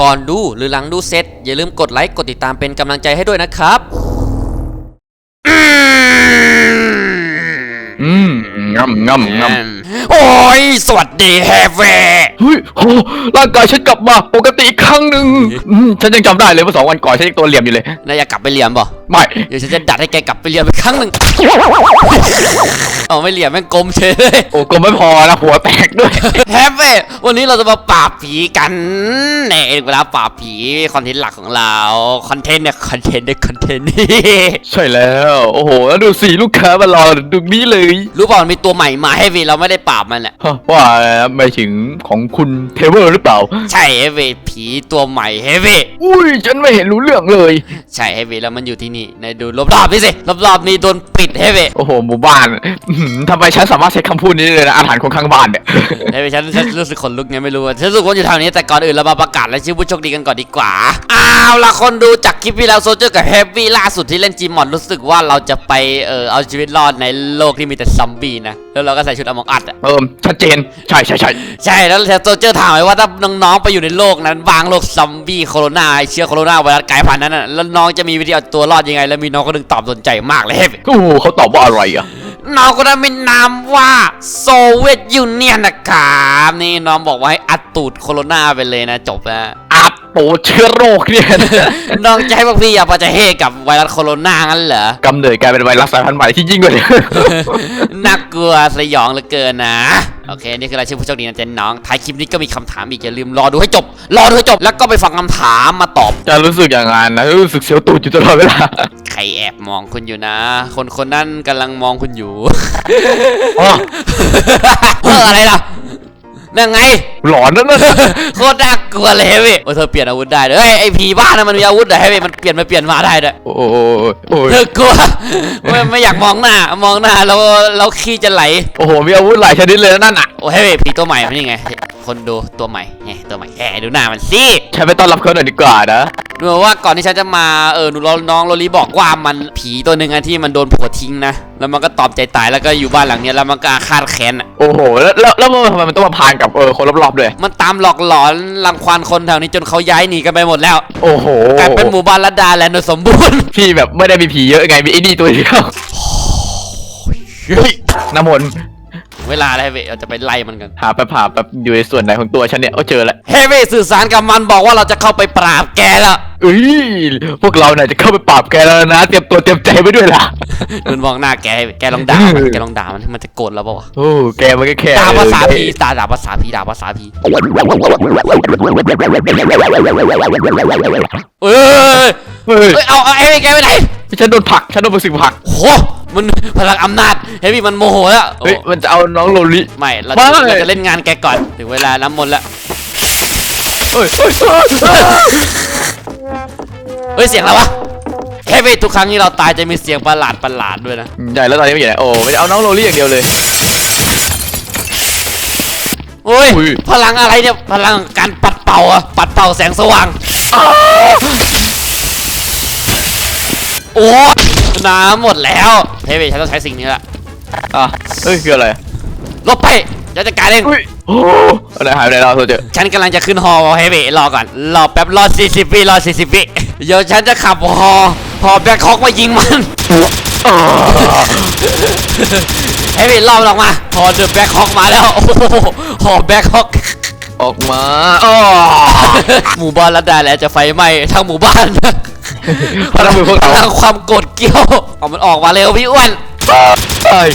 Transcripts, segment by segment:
ก่อนดูหรือหลังดูเสร็จ อย่าลืมกดไลค์กดติดตามเป็นกำลังใจให้ด้วยนะครับ อืมงำงำงำโอ้ย สวัสดีแฮฟเว่เฮ้ยโหร่างกายฉันกลับมาปกติอีกครั้งหนึ่งอืมฉันยังจำได้เลยว่าสองวันก่อนฉันยังตัวเหลี่ยมอยู่เลย นายอยากกลับไปเรียนป่ะ ไม่เดี๋ยวฉันจะดัดให้แกกลับไปเรียนไปครั้งหนึ่งเอาไม่เหลี่ยมแม่งกลมเฉยเลยโอ้ก็ไม่พอนะหัวแตกด้วยแฮปปี้วันนี้เราจะมาปราบผีกันในเวลาปราบผีคอนเทนต์หลักของเราคอนเทนต์เนี่ยคอนเทนต์เนี่ยคอนเทนต์นี่ใช่แล้วโอ้โหแล้วดูสิลูกค้ามารอตรงนี้เลย รู้เปล่ามันมีตัวใหม่มาให้วีเราไม่ได้ปราบมันแหละฮะว่าไม่ถึงของคุณเทเวอร์หรือเปล่า ใช่เฮฟวีผีตัวใหม่เฮฟวีอุ้ยฉันไม่เห็นรู้เรื่องเลย ใช่เฮฟวีแล้วมันอยู่ที่นี่ในดูรอบๆนี่สิรอบๆนี้โดนปิดเฮฟวีโอ้โหหมู่บ้านอื้อหือทำไมฉันสามารถใช้คำพูดนี้ได้เลยนะอาหารของข้างบ้านเนี่ย เฮฟวีฉันฉันรู้สึกขนลุกไงไม่รู้อะฉันรู้สึกว่าอยู่แถวนี้แต่ก่อนอื่นเรามาประกาศรายชื่อผู้โชคดีกันก่อนดีกว่าอ้าวละคนดูจากคลิปที่แล้วโซเจอร์กับเฮฟวีล่าสุดที่เล่นจีมอนรู้สึกว่าเราจะไปเออเอาชีวิตรอดในโลกที่มีแต่ซอมบี้นะแล้วเราก็ใส่ชุดอมองอัดอะ เอิมชัดเจน ใช่ใช่ใช่ใช่แล้วโซเจอร์ถามไว้ว่าถ้าน้องๆไปอยู่ในโลกนั้นบางโลกซอมบี้โคโรนาไอ้เชื้อโคโรนาไวรัสกลายพันธุ์นั้นน่ะแล้วน้องจะมีวิธีเอาตัวรอดยังไง แล้วมีน้องคนหนึงตอบสนใจมากเลยเฮ้ยโอ้โหเขาตอบว่าอะไรอะ น้องคนนั้นมีนามว่าโซเวียตยูเนียนนะครับนี่น้องบอกว่าให้อัดตูดโคโรนาไปเลยนะจบแล้ว อัดโตเชื้อโรคเนี่ยน้องจะให้พวกพี่อย่าปะจะเฮกับไวรัสโคโรนางั้นเหรอกำเนิดกลายเป็นไวรัสสายพันธุ์ใหม่ที่ยิ่งกว่านี้น่ากลัวสยองเหลือเกินนะ โอเค นี่คือรายชื่อผู้โชคดีนะเจนน้อง ท้ายคลิปนี้ก็มีคำถามอีกอย่าลืมรอดูให้จบ รอดูให้จบ แล้วก็ไปฟังคำถามมาตอบ จะรู้สึกอย่างนั้นนะรู้สึกเสียวตูดอยู่ตลอดเวลา ใครแอบมองคุณอยู่นะ คนคนนั้นกำลังมองคุณอยู่อ๋อเอออะไรล่ะ นั่นไง หลอนนั่นนะโคตรน่ากลัวเลยเว้ยโอ้ยเธอเปลี่ยนอาวุธได้ด้วยเฮ้ยไอผีบ้านนะมันมีอาวุธเหรอเฮ้ยมันเปลี่ยนไปเปลี่ยนมาได้ด้วยโอ้โหโอ้เธยอกลัวไม่ไม่อยากมองหน้ามองหน้าแล้วแล้วขี้จะไหลโอ้โหมีอาวุธหลายชนิดเลยนะนั่นอะโอ้เฮ้ยผีตัวใหม่มันนี่ไง คนดูตัวใหม่แหมตัวใหม่แหมดูหน้ามันสิฉันไปต้อนรับเขาหน่อยดีกว่านะดูว่าก่อนที่ฉันจะมาเออหนูรอน้องโรลีบอกว่ามันผีตัวหนึ่งอะที่มันโดนผัวทิ้งนะ แล้วมันก็ตอบใจตายแล้วก็อยู่บ้านหลังเนี้ยแล้วมันก็อาฆาตแค้นอะโอ้โห แล้วแล้วแล้วทำไมมันต้องมาพานกับเออคนรอบๆด้วย มันตามหลอกหลอนรังควานคนแถวนี้จนเขาย้ายหนีกันไปหมดแล้วโอ้โหกลายเป็นหมู่บ้านละดาแลนด์โดยสมบูรณ์ พี่แบบไม่ได้มีผีเยอะไงมีไอ้นี่ตัวเดียว เฮ้ยน้ำมนต์ เวลาอะไรเว้ยเราจะไปไล่มันกัน หาไปผ่าแบบอยู่ในส่วนไหนของตัวฉันเนี่ยโอ้เจอแล้วเฮ้ยเว้ยสื่อสารกับมันบอกว่าเราจะเข้าไปปราบแกแล้วเอ้ยพวกเราเนี่ยจะเข้าไปปราบแกแล้วนะ เตรียมตัวเตรียมใจไว้ด้วยล่ะมันมองหน้าแกให้เว้ยแกลองด่ามันแกลองด่ามันมันจะโกรธเราเปล่าวะโอ้แกมันก็แค่ด่าภาษาผีด่าด่าภาษาผีด่าภาษาผีเอ้ยเฮ้ยเอ้ยเอาเอาไอ้เว้ยแกไปไหนฉันโดนผลักฉันโดนสึกผลักโห มันพลังอำนาจเฮ้ยพี่มันโมโหแล้วโอ้เฮ้ยมันจะเอาน้องโลลิ ไม่เราไม่จะเราจะเล่นงานแกก่อนถึงเวลาน้ำมนต์แล้วเฮ้ยเฮ้ยเฮ้ยเฮ้ยเฮ้ยเสียงอะไรวะเฮ้ยเว้ยทุกครั้งที่เราตายจะมีเสียงประหลาดประหลาดด้วยนะใหญ่แล้วตอนนี้ไม่ใหญ่โอ้ไม่ได้เอาน้องโลลี่อย่างเดียวเลย โอ้ยอุ้ย พลังอะไรเนี่ยพลังการปัดเป่าอะปัดเป่าแสงสว่าง โอ้น้ำหมดแล้วเฮ้ยเว้ยฉันต้องใช้สิ่งนี้ละอะเฮ้ยคืออะไรลบไปจะจัดการเองอุ้ยโอ้อะไรหายไปไหนเราโซเจอฉันกำลังจะขึ้นฮอเฮ้ยเว้ยรอก่อนรอแป๊บรอ40วิรอ40วิเดี๋ยวฉันจะขับฮอฮอแบ็คฮอกมายิงมันเฮ้ยพี่รอบออกมาฮอเดอะแบ็คฮอกมาแล้วโอ้โหฮอแบ็คฮอกออกมาอ้อหมู่บ้านละดาแล้วจะไฟไหม้ทั้งหมู่บ้าน พลังมือพวกพเราลังความโกรธเกรี้ยวเอามันออกมาเร็วพี่อ้วนเอ้ย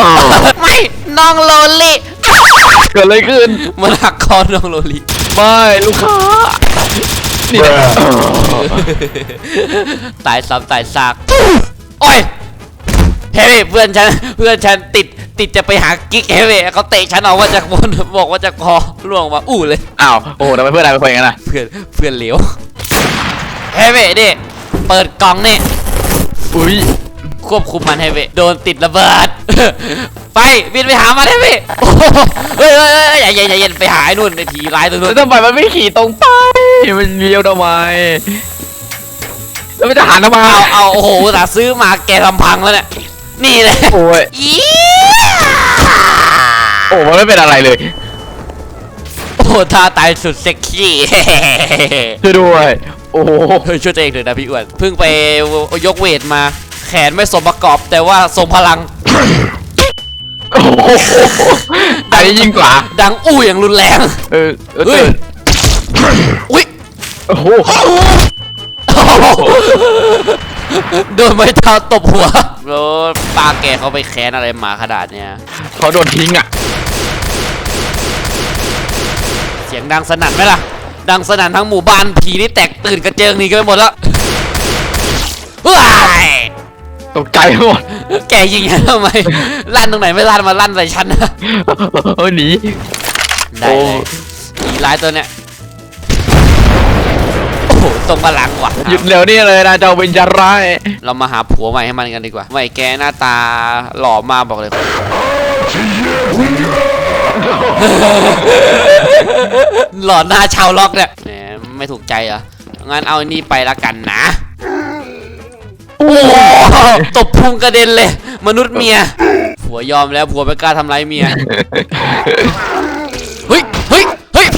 อ้าวไม่น้องโลลี่เกิดอะไรขึ้น มันหักคอน้องโลลี่ไม่ลูกค้านี่แหละตายซ้ำตายซากโอ้ยเฮ้ยเพื่อนฉันเพื่อนฉันติดติดจะไปหากิ๊กเฮ้ยเขาเตะฉันออกมาจากบนบอกว่าจากคอล่วงมาอู้เลย อ้าวโอ้โหทำไมเพื่อนนายเป็นคนอย่างนั้นล่ะเพื่อนเพื่อนเหลว เฮ้ยเว้ยดิเปิดกล่องนี่อุ้ยควบคุมมันให้เว้ยโดนติดระเบิด ไปบินไปหามันให้เว้ยโอ้โหเฮ้ยเฮ้ยเฮ้ยอย่าอย่าอย่าอย่าไปหาไอ้นู่นไอ้ผีร้ายตัวนู้แล้วนทำไมมันไม่ขี่ตรงไปมันเลี้ยวทำไมแล้วมันจะหันทำไมเอาเอาโอ้โหแต่ซื้อมาแกลำพังแล้วเนี่ยนี่เลยโอ้ยอีโอ้มันไม่เป็นอะไรเลยโอ้โหหท่าตายสุดเซ็กซี่ช่วยด้วย โอ้โหเฮ้ยช่วยตัวเองเถอะนะพี่อ้วนเพิ่งไปยกเวทมา แขนไม่สมประกอบ แต่ว่าทรงพลัง โอ้โหอันนี้ยิ่งกว่า ดังอู้อย่างรุนแรง เออเออเฮ้ย อุ้ยโอ้โหโดนไม้เท้าตบหัวแล้วป้าแกเขาไปแค้นอะไรมาขนาดเนี้ยเขาโดนทิ้งอะ เสียงดังสนั่นไหมล่ะ ดังสนั่นทั้งหมู่บ้านผีนี่แตกตื่นกระเจิงหนี่กันไปหมดแล้วว้ายตกใจหมดแกยิงทำไมลั่นตรงไหนไม่ลั่นมาลั่นใส่ฉันนะเออหนีได้เลยผีร้ายตัวเนี้ยโอ้โหตรงพลังว่ะหยุดเร็วนี่เลยนะเจ้าเบญจร้ายเรามาหาผัวใหม่ให้มันกันดีกว่าไม่แกหน้าตาหล่อมากบอกเลย หลอนหน้าชาวล็อกเนี่ยแหมไม่ถูกใจเหรอ งั้นเอาอันนี้ไปละกันนะ โอ้โหตบพุงกระเด็นเลย มนุษย์เมีย ผัวยอมแล้วผัวไม่กล้าทำร้ายเมีย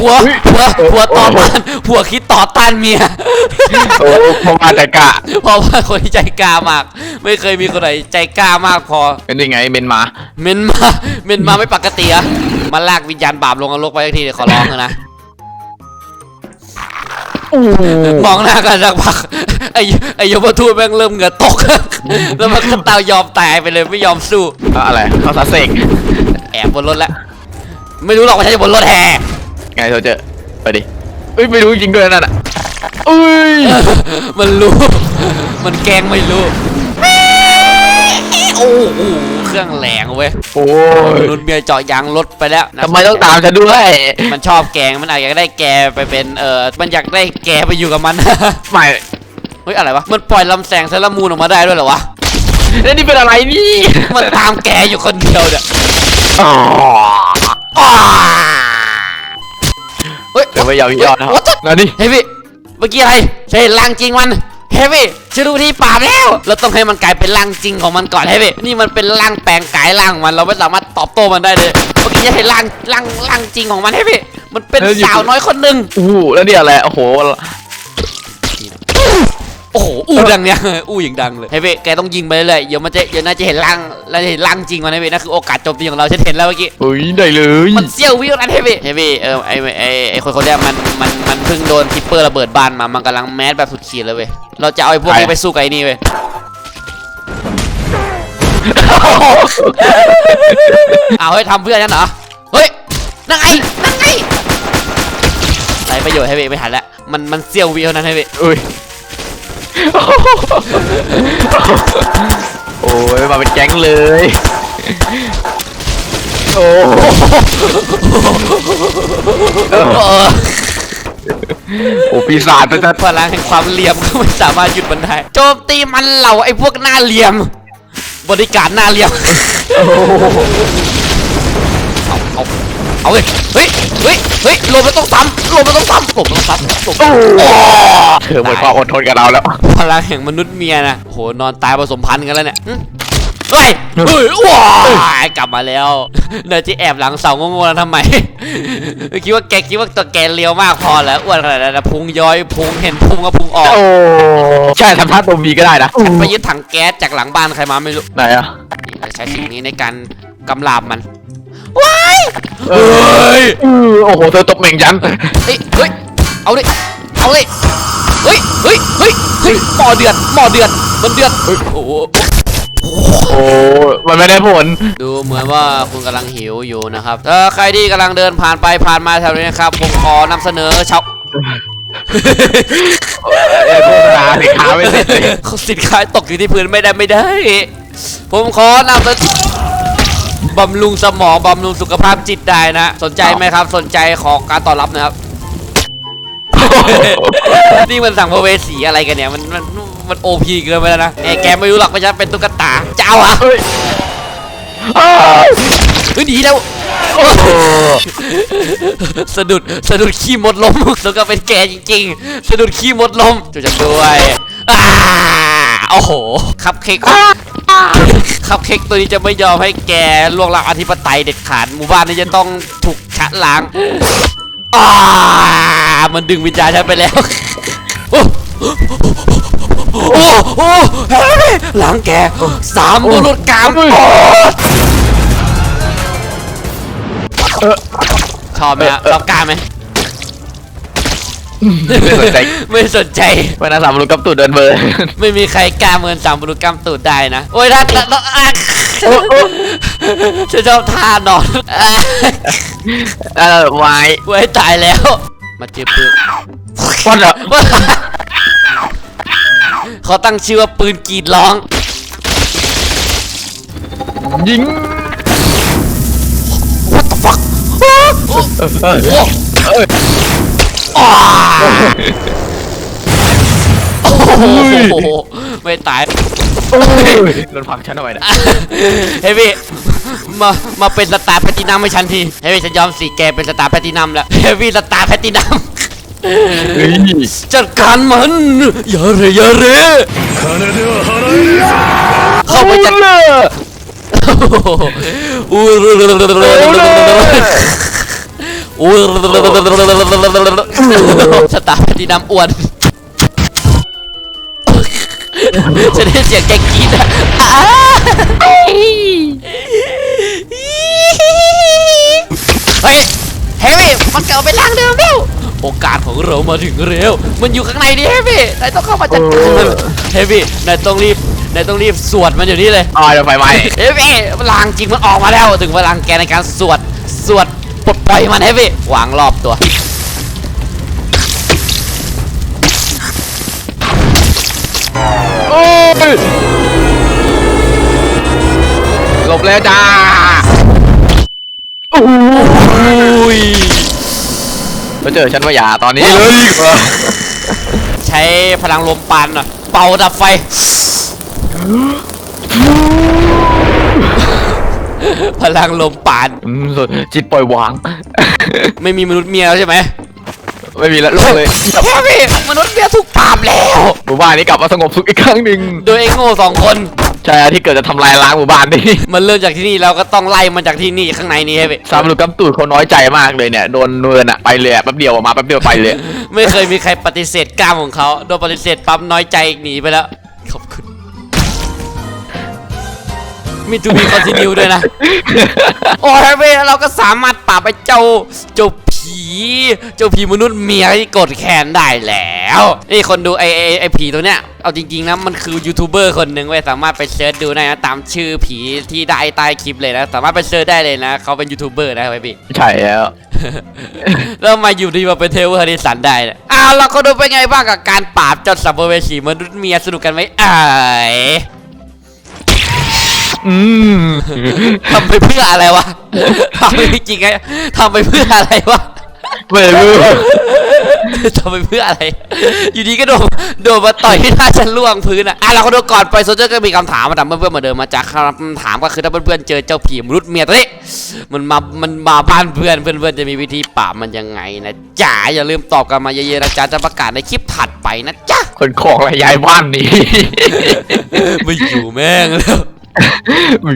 ผัวผัวผัวต่อต้านผัวคิดต่อต้านเมีย โอ้พอมาแต่กะ เพราะว่าคนที่ใจกล้ามาก ไม่เคยมีคนไหนใจกล้ามากพอ เป็นยังไงเมนมาเมนมาเมนมาไม่ปกติอะมาลากวิญญาณบาปลงนรกไปสักทีเดี๋ยวขอร้องเถอะนะมองหน้ากันสักพักไอ้ไอ้ยมทูตแม่งเริ่มเหงื่อตก แล้วมันก็ตายยอมตายไปเลยไม่ยอมสู้ อะอะไรเขาสาเสกแอบบนรถแล้ว ไม่รู้หรอกว่าฉันจะบนรถแห่ ไงโทเจอไปดิเอ้ยไม่รู้จริงด้วยนั่นอะอุ้ยมันรู้ มันแกล้งไม่รู้ โอ้โหเครื่องแรงเว้ยโอ้ยรุ่นเมียเจาะยางรถไปแล้วนะทำไมต้องตามฉันด้วย มันชอบแกงมันอาจจะได้แกไปเป็นเออมันอยากได้แกไปอยู่กับมันไม่เฮ้ยอะไรวะ มันปล่อยลำแสงเซรามูนออกมาได้ด้วยเหรอวะแล้วนี่เป็นอะไรนี่ มันตามแกอยู่คนเดียวเนี่ย อ๋ออ้าเฮ้ยเดี๋ยวไปยาวยอดนะครับ What the- นั่นนี่เฮ้ยพี่เมื่อกี้อะไรใช่ร่างจริงมันเฮ้ยพี่ฉันรู้วิธีปราบแล้ว เราต้องให้มันกลายเป็นร่างจริงของมันก่อนเฮ้ยพี่นี่มันเป็นร่างแปลงกายร่างมัน เราไม่สามารถตอบโต้มันได้เลย เมื่อกี้จะเห็นร่างร่างร่างจริงของมันเฮ้ยพี่มันเป็นสาวน้อยคนหนึ่งอู้หูแล้วเนี่ยอะไรโอ้โห โอ้โหอู้ดังเนี่ยอู้อย่างดังเลยเฮ้ยเว้ยแกต้องยิงไปเรื่อยๆเดี๋ยวมันจะเดี๋ยวน่าจะเห็นร่างแล้วจะเห็นร่างจริงมันเฮ้ยเว้ยนั่นคือโอกาสโจมตีของเราฉันเห็นแล้วเมื่อกี้เฮ้ยได้เลยมันเสี้ยววิวนั้นเฮ้ยเว้ยเฮ้ยเว้ยเออไอไอไอคนคนเนี้ยมันมันมันเพิ่งโดนทิปเปอร์ระเบิดบ้านมามันกำลังแมสแบบสุดขีดเลยเว้ยเราจะเอาไอพวกนี้ไปสู้กับไอ้นี่เว้ยเอาให้ทำเพื่อนฉันเหรอเฮ้ยนั่งไงนั่งไงไรประโยชน์ให้เว้ยไม่ทันแล้วมันมันเสี้ยววิวนั้นให้เว้ยอุ้ย โอ้ยมาเป็นแก๊งเลย โอ้เออโหปีศาจจะพลังแห่งความเหลี่ยมก็ไม่สามารถหยุดมันได้โจมตีมันเหล่าไอ้พวกหน้าเหลี่ยม บริการหน้าเหลี่ยมเอาเอา เอาเลยเฮ้ย เฮ้ย เฮ้ยลมมันต้องซ้ำลมมันต้องซ้ำลมมันต้องซ้ำลมเธอหมดความอดทนกับเราแล้ว พลังแห่งมนุษย์เมียนะโอ้โหนอนตายผสมพันธุ์กันแล้วเนี่ยหึเฮ้ยเฮ้ยว้ายกลับมาแล้วเนยที่แอบหลังเสาโง่ๆนั้นทำไม คิดว่าแกคิดว่าตัวแกเลียวมากพอแล้วอ้วนขนาดนั้นนะพุงย้อยพุงเห็นพุงก็พุงออก โอ้ ใช่ทำท่าตัวบีก็ได้นะ ไปยึดถังแก๊สจากหลังบ้านใครมาไม่รู้ ไหนอะนี่เราใช้สิ่งนี้ในการกำราบมัน ว้ายเอ้ยโอ้โหเธอตกเหม่งยันเฮ้ยเฮ้ยเอาดิเอาดิเฮ้ยเฮ้ยเฮ้ยเฮ้ยหม้อเดือดหม้อเดือดมันเดือดโอ้โหโอ้มันไม่ได้ผล ดูเหมือนว่าคุณกำลังหิวอยู่นะครับเออใครที่กำลังเดินผ่านไปผ่านมาแถวนี้นะครับผมขอนำเสนอชาวเอ้ยโฆษณาสินค้าไม่เสร็จเลยสินค้าตกอยู่ที่พื้นไม่ได้ไม่ได้ ผมขอนำเสนอ บำรุงสมองบำรุงสุขภาพจิตได้นะ สนใจไหมครับ สนใจขอการตอบรับนะครับ นี่มันสั่งพระเวสีอะไรกันเนี่ย มันมันมันโอพีเกินไปแล้วนะแกแกไม่รู้หรอกว่าฉันเป็นตุ๊กตาเจ้าอะเฮ้ยหนีแล้วโอ้โหสะดุดสะดุดขี้มดล้มแล้วก็เป็นแกจริงๆ สะดุดขี้มดล้มช่วยฉัด้วย โอ้โห คัพเค้ก คัพเค้กตัวนี้จะไม่ยอมให้แกล่วงล้ำอธิปไตยเด็ดขาดหมู่บ้านนี้จะต้องถูกชะล้างอ่ามันดึงวิญญาณฉันไปแล้วโอ้โอ้เฮ้ยหลังแกสามบุรุษกามชอบไหมฮะชอบกล้าไหม ไม่สนใจไม่สนใจเวลาสามลูกกับตูดเดินเบอร์ไม่มีใครกล้าเหมือนสามบุรุษกำตูดได้นะ โอ้ยถ้าถ้าถ้าอะโอ้โอ้ฉันชอบท่านอนอะเออไว้ไว้ตายแล้ว มาเจอปืนวันอะเขาตั้งชื่อว่าปืนกรีดร้อง ยิง What the fuck เออเออโอ้เอออ้า โอ้โหไม่ตายโอ้ยโดนผลักฉันเอาไว้นะเฮฟวี่มามาเป็นสตาร์แพลตตินัมให้ฉันทีเฮฟวี่ฉันยอมสีแกเป็นสตาร์แพลตตินัมแล้วเฮฟวี่สตาร์แพลตตินัมเฮ้ยจัดการมันอย่าเรอย่าเรเข้าไปจัดเลยอู้อู้สตาร์แพลตตินัมอ้วนฉันได้เสียงแกกรีดอะเฮ้ยเฮฟวี่มันกลับไปร่างเดิมแล้วโอกาสของเรามาถึงแล้วมันอยู่ข้างในดิเฮฟวี่นายต้องเข้ามาจัดการมันเฮฟวี่นายต้องรีบนายต้องรีบสวดมันอยู่นี่เลยอ๋อเดี๋ยวไฟไหม้เฮฟวี่พลังจริงมันออกมาแล้ว ถึงพลังแกในการสวดสวด ปลดปล่อยมันเฮฟวี่วางรอบตัว โอ้ยหลบแล้วจ้า โอ้โหอุ้ยมาเจอฉันว่าอย่าตอนนี้เลยดีกว่าใช้พลังลมปานหน่อยเป่าดับไฟ พลังลมปาน อืมสุดจิตปล่อยวาง ไม่มีมนุษย์เมียแล้วใช่ไหมไม่มีแล้วลงเลยเฮฟวี่มนุษย์เมียถูกปราบแล้ว หมู่บ้านนี้กลับมาสงบสุขอีกครั้งหนึ่งโดยไอ้โง่สองคน ใช่ที่เกิดจะทำลายล้างหมู่บ้านนี้มันเริ่มจากที่นี่แล้วก็ต้องไล่มันจากที่นี่ข้างในนี้ให้ไปสามลูกกำตูดเขาน้อยใจมากเลยเนี่ยโดนเนินอะไปเลยอะแป๊บเดียวออกมาแป๊บเดียวไปเลย ไม่เคยมีใครปฏิเสธกล้ามของเขาโดนปฏิเสธปั๊บน้อยใจหนีไปแล้วขอบคุณ มีทูบีคอนติเนียด้วยนะ โอ้ยเว้ยแล้วเราก็สามารถปราบไอ้เจ้าเจ้าผี เจ้าผีมนุษย์เมียที่กดแคนได้แล้วนี่คนดูไอ้ไอ้ไอ้ผีตัวเนี้ย เอาจริงๆนะมันคือยูทูบเบอร์คนหนึ่งเว้ยสามารถไปเซิร์ชดูได้นะตามชื่อผีที่ได้ใต้คลิปเลยนะ สามารถไปเซิร์ชได้เลยนะเขาเป็นยูทูบเบอร์นะไอ้พี่ ใช่แล้ว แล้วมาอยู่ดีมาเป็นเทเวอร์ดิสันได้เนี่ยอ้าวเราก็ดูเป็นไงบ้างกับการปราบเจดสัมภเวสีมนุษย์เมียสนุกกันไหมเอ้ย อืมทำไปเพื่ออะไรวะทำไปจริงๆไงทำไปเพื่ออะไรวะไม่รู้ทำไปเพื่ออะไร อยู่ดีก็โดนโดนมาต่อยที่หน้าฉันล่วงพื้นอะอะเราก็ดูก่อนไปโซเจอร์ก็มีคำถามมาถามเพื่อนๆเหมาเดิมมาจากคำถามก็คือถ้าเพื่อนๆเจอเจ้าผีมนุษย์เมียตัวนี้มันมามันมาบ้านเพื่อนเพื่อนๆจะมีวิธีปราบมันยังไงนะจ๊ะอย่าลืมตอบกันมาเยอะๆนะจ๊ะจะประกาศในคลิปถัดไปนะจ๊ะคนของอะไรย้ายบ้านหนี้ไม่อยู่แม่งแล้ว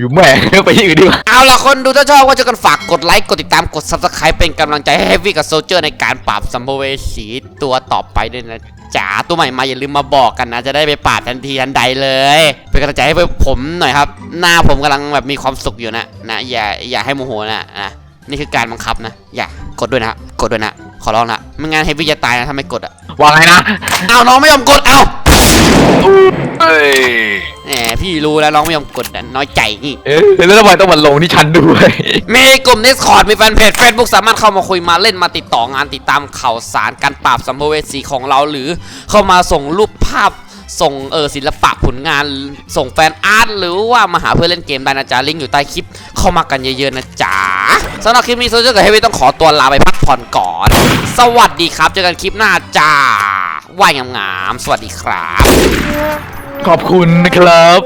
อยู่แม่งไปที่อื่นดีกว่าเอาล่ะคนดูถ้าชอบก็จะกันฝากกดไลค์ กดติดตามกด subscribe เป็นกำลังใจให้เฮฟวี่กับโซเจอร์ในการปราบสัมภเวสีตัวต่อไปด้วยนะจ๋าตัวใหม่มาอย่าลืมมาบอกกันนะ จะได้ไปปราบทันทีทันใดเลย เป็นกำลังใจให้ผมหน่อยครับ หน้าผมกำลังแบบมีความสุขอยู่นะนะอย่าอย่าให้โมโหนะนะนี่คือการบังคับนะ อย่ากดด้วยนะกดด้วยนะ ขอร้องนะไม่งั้นเฮฟวี่จะตายนะถ้าไม่กดอะว่าไงนะเอาน้องไม่ยอมกดเอา เอ้ยแหมพี่รู้แล้วน้องไม่ยอมกดนะน้อยใจนี่เอ๊ะแล้วทำไมต้องมาลงที่ฉันด้วย มีกลุ่ม Discord มีแฟนเพจ Facebook สามารถเข้ามาคุยมาเล่นมาติดต่องานติดตามข่าวสารการปราบสัมภเวสีของเราหรือเข้ามาส่งรูปภาพส่งเออศิลปะผลงานส่งแฟนอาร์ตหรือว่ามาหาเพื่อนเล่นเกมได้นะจ๊ะลิงก์อยู่ใต้คลิปเข้ามากันเยอะๆนะจ๊ะสำหรับคลิปนี้โซเชียลกับเฮวี่ต้องขอตัวลาไปพักผ่อนก่อน สวัสดีครับเจอกันคลิปหน้าจ้า ว่ายงามๆสวัสดีครับ ขอบคุณนะครับ